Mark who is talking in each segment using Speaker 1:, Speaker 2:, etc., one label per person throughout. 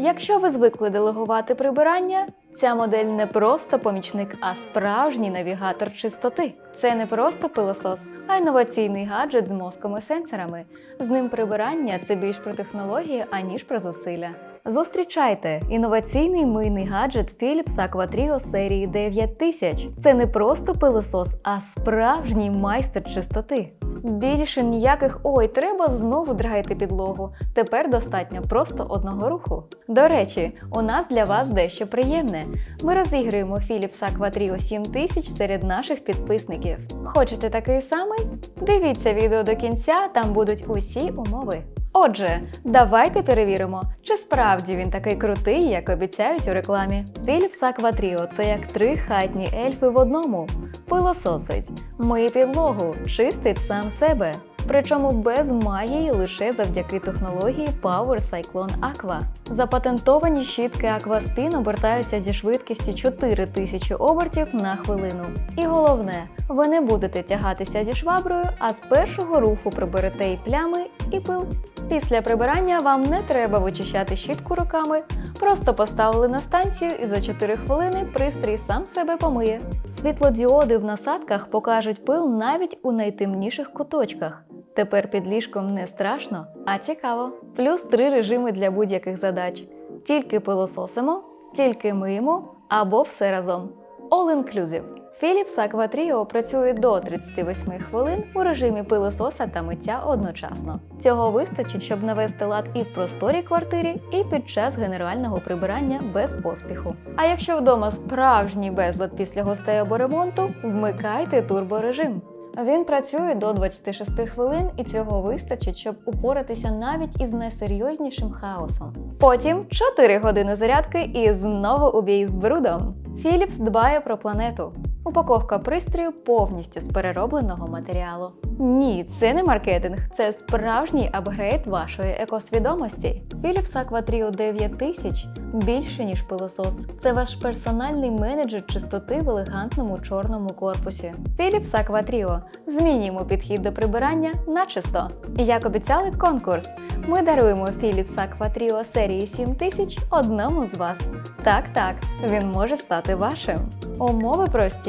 Speaker 1: Якщо ви звикли делегувати прибирання, ця модель не просто помічник, а справжній навігатор чистоти. Це не просто пилосос, а інноваційний гаджет з мозком і сенсорами. З ним прибирання це більш про технології, аніж про зусилля. Зустрічайте інноваційний мийний гаджет Philips Aquatrio серії 9000. Це не просто пилосос, а справжній майстер чистоти. Більше ніяких ой, треба знову драїти підлогу. Тепер достатньо просто одного руху. До речі, у нас для вас дещо приємне. Ми розіграємо Philips Aquatrio 7000 серед наших підписників. Хочете такий самий? Дивіться відео до кінця, там будуть усі умови. Отже, давайте перевіримо, чи справді він такий крутий, як обіцяють у рекламі. Philips Aquatrio – це як три хатні ельфи в одному. Пилососить, миє підлогу, чистить сам себе. Причому без магії лише завдяки технології Power Cyclone Aqua. Запатентовані щітки Aquaspin обертаються зі швидкістю 4000 обертів на хвилину. І головне, ви не будете тягатися зі шваброю, а з першого руху приберете і плями, і пил. Після прибирання вам не треба вичищати щітку руками, просто поставили на станцію і за 4 хвилини пристрій сам себе помиє. Світлодіоди в насадках покажуть пил навіть у найтемніших куточках. Тепер під ліжком не страшно, а цікаво. Плюс три режими для будь-яких задач: тільки пилососимо, тільки миємо або все разом. All inclusive. Philips Aquatrio працює до 38 хвилин у режимі пилососа та миття одночасно. Цього вистачить, щоб навести лад і в просторій квартирі, і під час генерального прибирання без поспіху. А якщо вдома справжній безлад після гостей або ремонту, вмикайте турборежим. Він працює до 26 хвилин, і цього вистачить, щоб упоратися навіть із найсерйознішим хаосом. Потім 4 години зарядки і знову у бій з брудом. Philips дбає про планету. Упаковка пристрою повністю з переробленого матеріалу. Ні, це не маркетинг, це справжній апгрейд вашої екосвідомості. Philips Aquatrio 9000 більше ніж пилосос. Це ваш персональний менеджер чистоти в елегантному чорному корпусі. Philips Aquatrio. Змінюємо підхід до прибирання на чисто. Як обіцяли конкурс, ми даруємо Philips Aquatrio серії 7000 одному з вас. Так, так, він може стати вашим. Умови прості.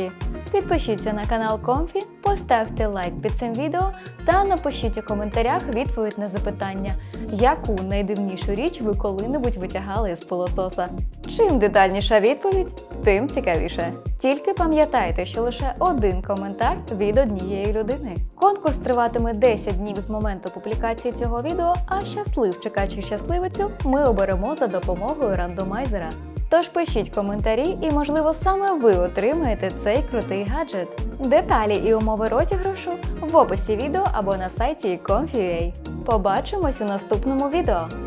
Speaker 1: Підпишіться на канал Комфі, поставте лайк під цим відео та напишіть у коментарях відповідь на запитання, яку найдивнішу річ ви коли-небудь витягали з пилососа. Чим детальніша відповідь, тим цікавіше. Тільки пам'ятайте, що лише один коментар від однієї людини. Конкурс триватиме 10 днів з моменту публікації цього відео, а щасливчика чи щасливицю ми оберемо за допомогою рандомайзера. Тож пишіть коментарі, і можливо саме ви отримаєте цей крутий гаджет. Деталі і умови розіграшу в описі відео або на сайті Comfy.ua. Побачимось у наступному відео.